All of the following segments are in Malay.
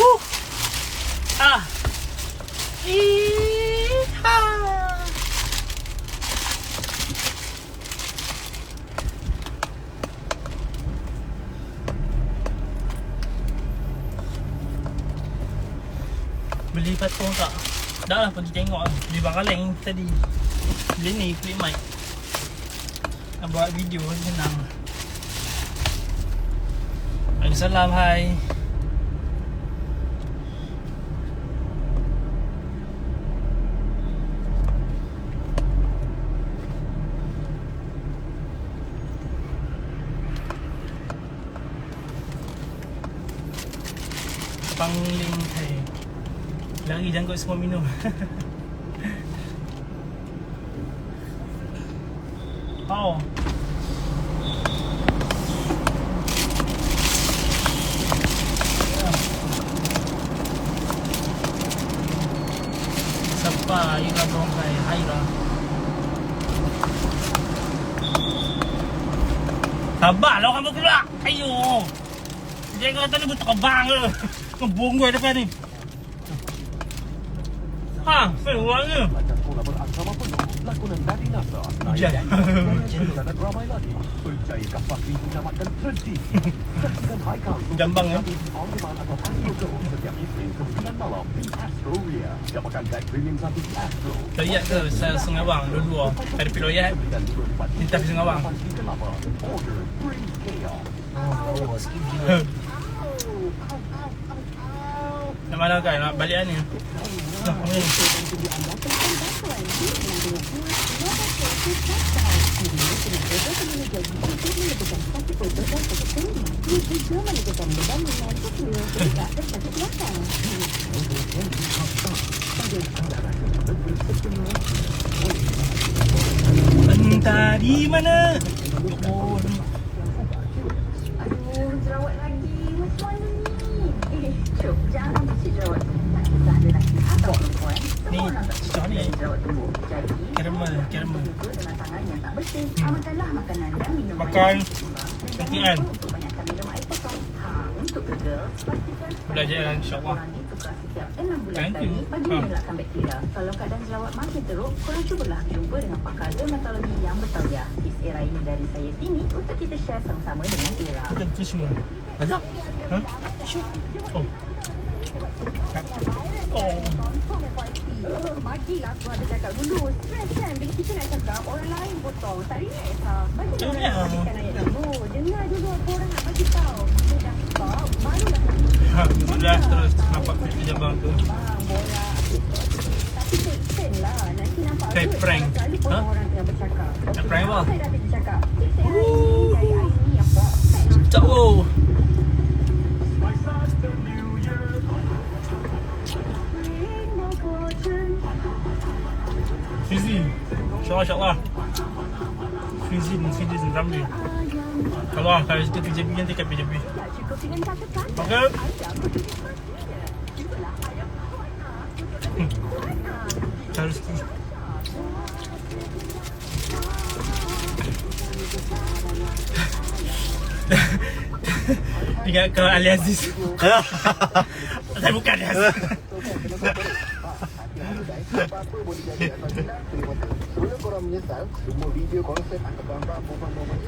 Woo! Ah! Iha! Beli patung tak? Dah lah pergi tengok lah. Beli barang tadi. Beli ni, flip mic. Nak buat video senang. Waalaikumsalam, hai. Pangling hai. Lari jangkut semua minum. oh. Jangan kata ni terbang ke Ngebonggoi depan ni Ha, seorang ke penuh lakonan dari NASA. Hujan. Ramai lagi. Tradisi. Saksikan Haikal. Jambang, ya? On demand atau Astro Go setiap Isnin ke 9 malam di Astro Ria. Dapatkan guide premium satu di Astro. Loyat ke Sel Sengawang Dua-dua Ada pergi loyat Dan turun di pagi Kita pergi Sengawang di kelapa. Order brings chaos. Oh, skip dia. Nak mana kan? Nak balik ni? Nah, ni? Entah di mana Oh, Aduh, jerawat lagi. Macam mana ni? Eh, Cuk, jangan bersih jerawat tubuh. Tak ada lelaki atau perempuan. Ni, Semua orang tak cicak suka ni. dengan jerawat tubuh. Jadi, Caramel, caramel. juga dengan tangan yang tak bersih. Amalkanlah makanan dan minuman Makan. yang seimbang. Dan Gantian. jangan lupa untuk banyakkan minum air kosong. Ha, untuk girl, pastikan Belajar lah, insyaAllah. Korang ditukar setiap 6 bulan Thank sekali you. bagi Ha. mengelakkan bakteria. Kalau keadaan jerawat makin teruk, korang cubalah jumpa dengan pakar dermatologi yang bertauliah. Tips era ini dari saya Tini untuk kita share sama-sama dengan era. Kita tu semua Banyak. Ha? Oh Oh Bagilah aku ada cakap dulu Stress kan Bila kita nak cakap Orang lain potong Tak relax lah Bagi orang habiskan ayat dulu Dengar apa orang nak bagi tahu Kita dah stop Barulah Ha, sudah terus nampak kerja jabang tu Tapi take lah Nanti nampak good prank. Ha? bercakap Nak prank apa? Dah Aini yang perfect Sekejap oh Fizi. InsyaAllah insyaAllah. Fizi ni Fizi ni Ramli Kalau lah Kalau kita PJB nanti kat PJB Okay Hmm. Cari rezeki Ingat kau Ali Aziz Saya bukan Ali Aziz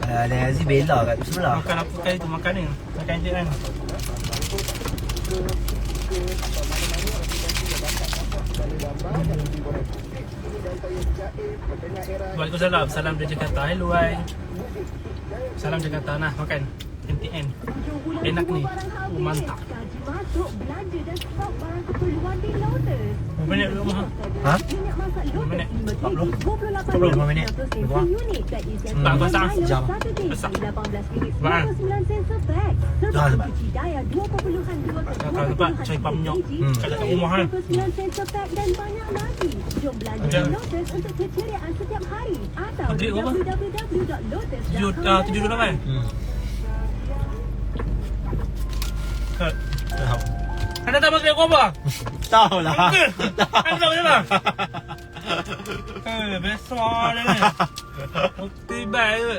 Ada Aziz bela kat sebelah. Makan apa kali tu? Makan ni? Makan je kan? Waalaikumsalam. Salam dari Jakarta. Hello hai Salam Jakarta. Nah makan. MTN Enak ni. Oh mantap. Masuk, belanja dan stok barang keperluan di Lotus. Berapa minit dulu mah Ha? Minyak masak Berapa minit? Lotus 40. 28 Berapa minit? sen Berapa? unit dan isian Tak, kosong. Jam. Satu kg Besar. 18 ringgit Bang. 99 sen per pack. Dah, Serba sebab. cuci daya 2.2 Tak tahu sebab cari pamnyok. Hmm. Kat dekat rumah kan 99 sen per pack dan banyak lagi. Jom belanja Macam- di Lotus untuk keceriaan setiap hari atau Maghrib berapa? www.lotus.com.my Tujuh ah, Tujuh dulu kan Hmm. Kat Anda tahu maghrib kau Tahu lah. Ke? Anda tahu mana? Eh, dia ni Putih baik ke?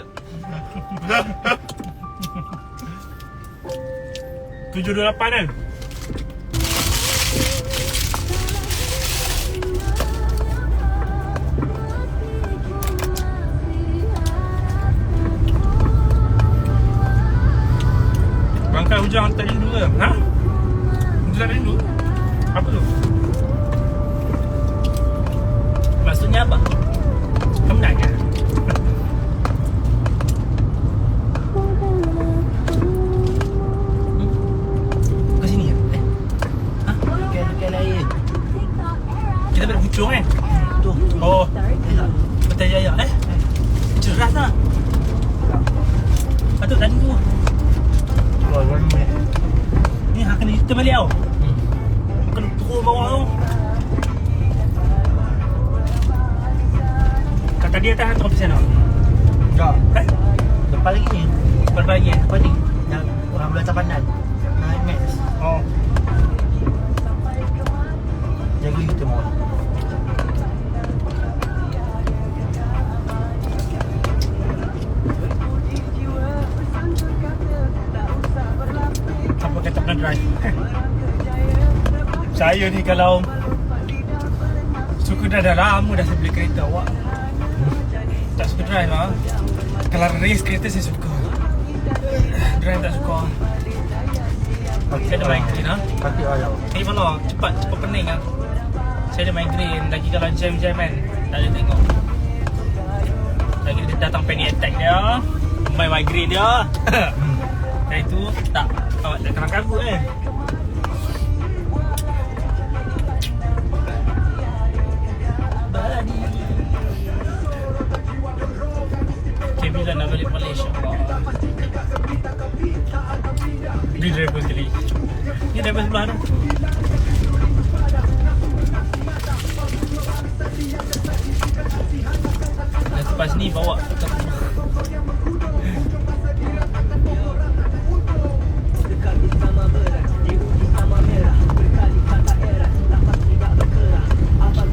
728 kan? Bangkai hujang tak rindu ke? Ha? Hujang tak rindu? Apa tu? Maksudnya apa? Kamu nanya? Ke sini ya? Eh, Bukan air. kita pada hujung kan? Tu. Oh, Eh, tak. Betul Jaya eh? Cerah tak? Patut tadi tu Keluar one minute. Ni hak kena kita balik tau Bawah tu Kat tadi atas hantar persen tau Tak. Eh? Depan lagi ni. Berapa lagi eh? Depan ni. Yang orang belah tapanan. Naik max. Saya ni kalau Suka dah dah lama dah saya beli kereta awak Tak suka drive lah. Kalau race kereta saya suka. Drive tak suka. Saya ada migraine lah Kaki ayam. Eh malah cepat cepat pening lah Saya ada migraine Lagi kalau jam-jam kan. Tak boleh tengok. Lagi dia datang panic attack dia. Main migraine dia. Dan itu tak. Awak tak kena kabut eh Ni driver sebelah tu Dan lepas ni bawa ke rumah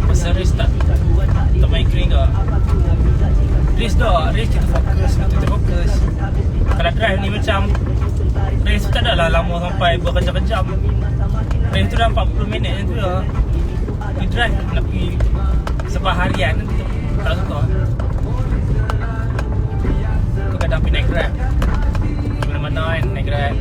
Masa race tak Tak migraine ke Race dah Race kita fokus Betul kita fokus Kalau drive ni macam Race tu tak adalah lama sampai berkejam-kejam Race tu dah 40 minit tu. Dah Ni drive nak pergi Sebab harian Tak suka. Tu kadang pergi naik grab. Pergi mana-mana kan naik grab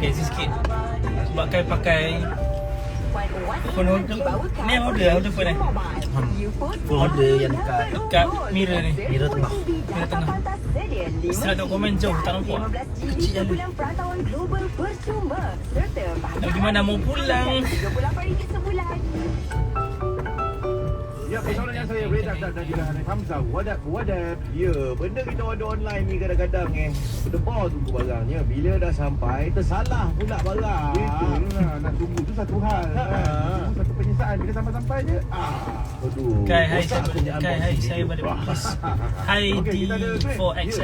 Zoom sikit. Sebab kai pakai phone holder. Ni holder, holder phone ni. Full order yang dekat Dekat mirror ni. mirror tengah. Mirror tengah. Setelah tengok komen jauh, tak nampak. Kecil je lu. Nak pergi mana mau pulang? Ya, persoalan yang saya beredar dan dan juga Hanif Hamzah Wadat, wadat Ya, benda kita order online ni kadang-kadang eh Berdebar tunggu barangnya Bila dah sampai, tersalah pula barang Itu lah, nak tunggu tu satu hal Ha. kan. Tunggu satu penyiksaan bila sampai-sampai je. Ah. Aduh Kai, hai saya Kai, hai saya balik Wah. bus. Hai Okey, kita ada duit. D4XX.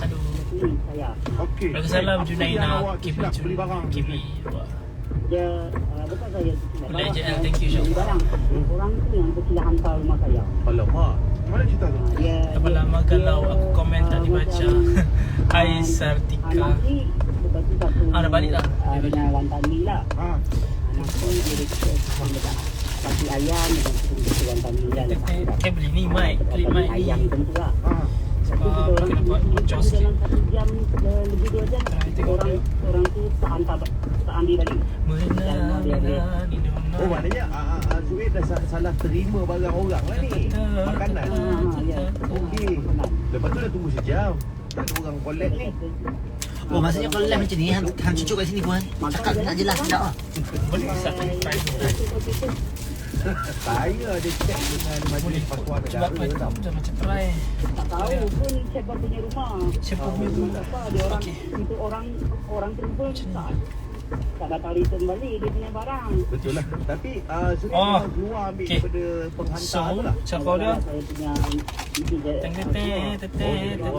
Aduh. Okey. Waalaikumsalam Apa Junaina silap beli barang. KB. Dia uh, bukan saya Boleh je thank you Syok. barang Orang tu yang kecil hantar rumah saya Alamak Mana cerita tu? Dia dia- lama kalau aku komen tak uh, dibaca. macam, Hai uh, Sartika. Ni tu Ah, dah balik dah. uh, Dengan wantan mi lah Ha. Anak ni dia dekat Dekat Kaki ayam Dekat wantan mi lah Eh beli ni mic, beli mic ni. Ayam tentu lah Ha. Bocor sikit. dalam satu jam uh, Lebih dua jam Orang orang tu tak hantar Tak ambil balik Oh maknanya Suib dah sa- salah terima barang orang lah ni Makanan Ah, ya. Okey Lepas tu dah tunggu sejam Tak ada orang collect ni Oh maksudnya kalau live macam ni Hang, hang cucuk kat sini pun Cakap tak jelas tak lah Boleh Saya ada check dengan Majlis Fatwa Negara. Tau Macam macam try. Tak tahu pun siapa punya rumah. Siapa punya rumah. Dia orang Okey. untuk orang orang tersebut tak tak datang return balik dia punya barang. Betul lah Tapi uh, Suib Oh. keluar ambil Okey. daripada penghantar So tu lah Cakap dia Saya punya itu je. Teng teng teng teng teng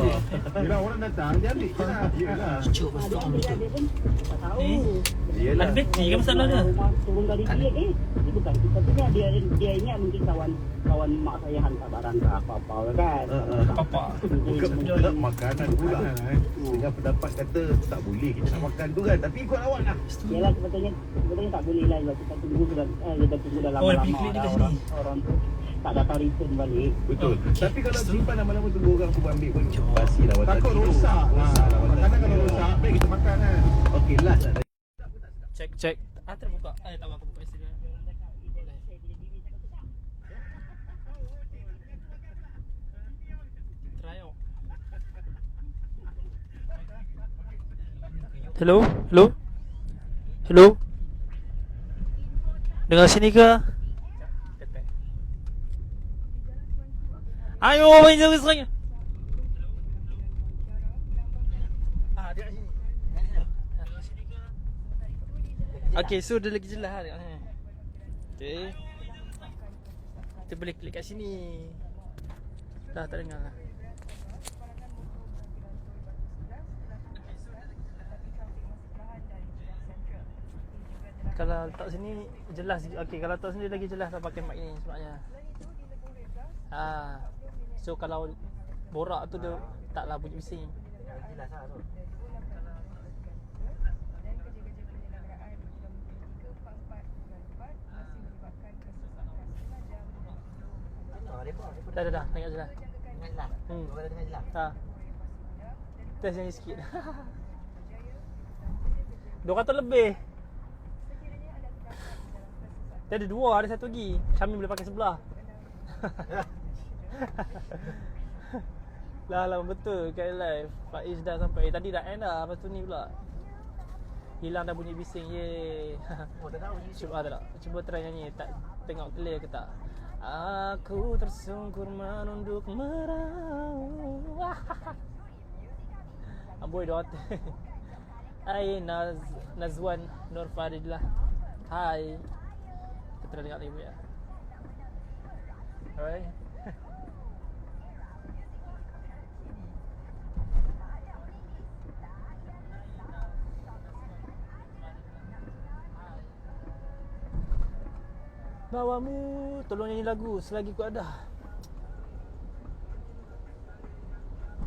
teng Bila orang datang, dia ambil je lah. Yelah Cucuk tu Ada orang dia pun tak tahu. Eh. Yelah Ada bateri ke masalah dia? Turun dari dia eh. Itu bukan sepatutnya dia dia ingat mungkin kawan kawan mak saya hantar barang ke apa-apa kan. Uh, uh. Apa Bukan pula makanan pula Dengan pendapat kata Tak boleh kita nak makan tu kan? Tapi ikut awak lah. Yalah sebetulnya sebetulnya tak boleh lah. Kalau kita tunggu sudah eh kita tunggu dah Oh, lama-lama klik dia dah orang sini. orang tu tak datang return balik. Betul. Okey. Tapi kalau simpan lama-lama tunggu orang tu ambil pun Basi lah waktu Takut rosak. Rosak. lah waktu Makanan kalau rosak, baik kita makan kan. Okey last lah. Check check. Ah terbuka. Eh tak apa aku buka Instagram Try out Hello? Hello? Hello? Dengar sini ke? Ayo, main jangan serang Ah, Okay, so dia lagi jelas lah. Okay. Kita boleh klik kat sini. Dah tak dengar lah. Kalau letak sini jelas okey kalau letak sini lagi jelas tak pakai mic ni sebenarnya. Ah. So kalau borak tu dia taklah bunyi bising. Jelas lah tu Dah dah dah tengok jelas. Dengar jelas Hmm. Kau kata dengar jelas Ha. Test yang sikit. 200 lebih. Dia ada dua, ada satu lagi. Kami boleh pakai sebelah. lah lah betul kat live. Faiz dah sampai. Eh, tadi dah end dah. Lepas tu ni pula. Hilang dah bunyi bising. Yeay. Oh tak tahu ni Cuba tak tak? Cuba try nyanyi tak tengok clear ke tak? Aku tersungkur menunduk meraung. Amboi dot. Hai Naz Nazwan Nur Faridah. Hai. Kita dengar lagi ya. Alright. Bawamu Tolong nyanyi lagu Selagi ku ada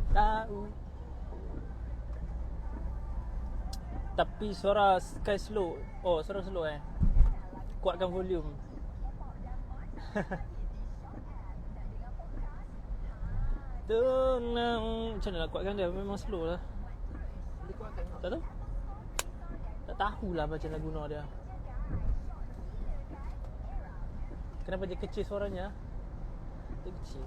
Tahu Tapi suara Sky slow Oh suara slow eh Kuatkan volume. Tenang. Macam mana nak kuatkan dia? Memang slow lah. Tak tahu. Tak tahulah macam nak guna dia. Kenapa dia kecil suaranya? Dia kecil